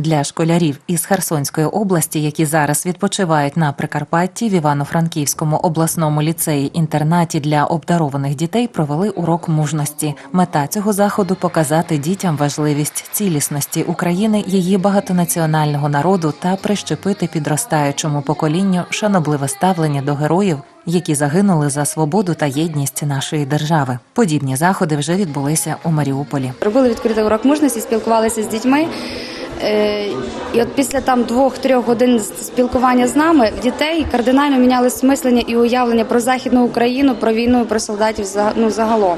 Для школярів із Херсонської області, які зараз відпочивають на Прикарпатті в Івано-Франківському обласному ліцеї інтернаті для обдарованих дітей, провели урок мужності. Мета цього заходу показати дітям важливість цілісності України, її багатонаціонального народу та прищепити підростаючому поколінню шанобливе ставлення до героїв, які загинули за свободу та єдність нашої держави. Подібні заходи вже відбулися у Маріуполі. Робили відкритий урок мужності, спілкувалися з дітьми. Е, І от після там двох-трьох годин спілкування з нами в дітей кардинально мінялось мислення і уявлення про західну Україну, про війну, про солдатів ну, загалом.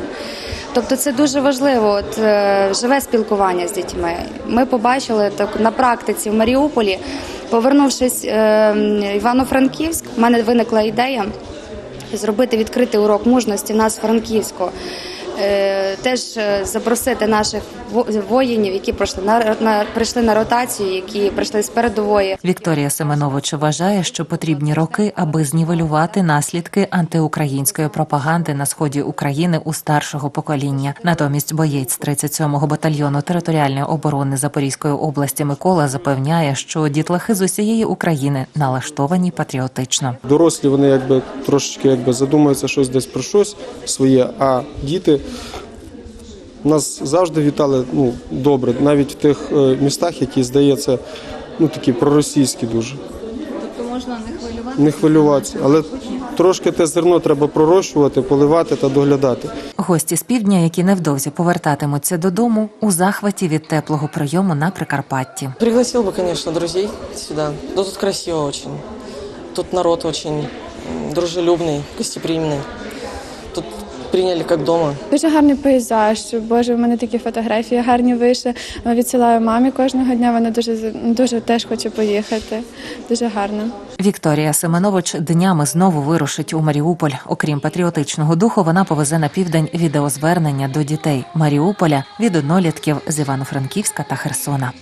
Тобто це дуже важливо, от е, живе спілкування з дітьми. Ми побачили так на практиці в Маріуполі, повернувшись е, Івано-Франківськ, в мене виникла ідея зробити відкритий урок мужності нас в Франківську. Е, Теж е, запросити наших воїнів, які пройшли на, на прийшли на ротацію, які прийшли з передової. Вікторія Семенович вважає, що потрібні роки, аби знівелювати наслідки антиукраїнської пропаганди на сході України у старшого покоління. Натомість боєць 37-го батальйону територіальної оборони Запорізької області Микола запевняє, що дітлахи з усієї України налаштовані патріотично. Дорослі вони якби трошечки якби задумуються щось десь про щось своє, а діти нас завжди вітали ну, добре, навіть в тих е, містах, які здається, ну такі проросійські дуже. Тобто можна не хвилювати. Не хвилюватися, але трошки те зерно треба пророщувати, поливати та доглядати. Гості з півдня, які невдовзі повертатимуться додому, у захваті від теплого прийому на Прикарпатті. Пригласил бы, конечно, друзей сюда. Да тут красиво очень. Тут народ очень м, дружелюбный, гостеприимный. Тут приняли дома. Дуже гарний пейзаж. Боже, в мене такі фотографії гарні вийшли. Відсилаю мамі кожного дня. Вона дуже дуже теж хоче поїхати. Дуже гарно. Вікторія Семенович днями знову вирушить у Маріуполь. Окрім патріотичного духу, вона повезе на південь відеозвернення до дітей Маріуполя від однолітків з Івано-Франківська та Херсона.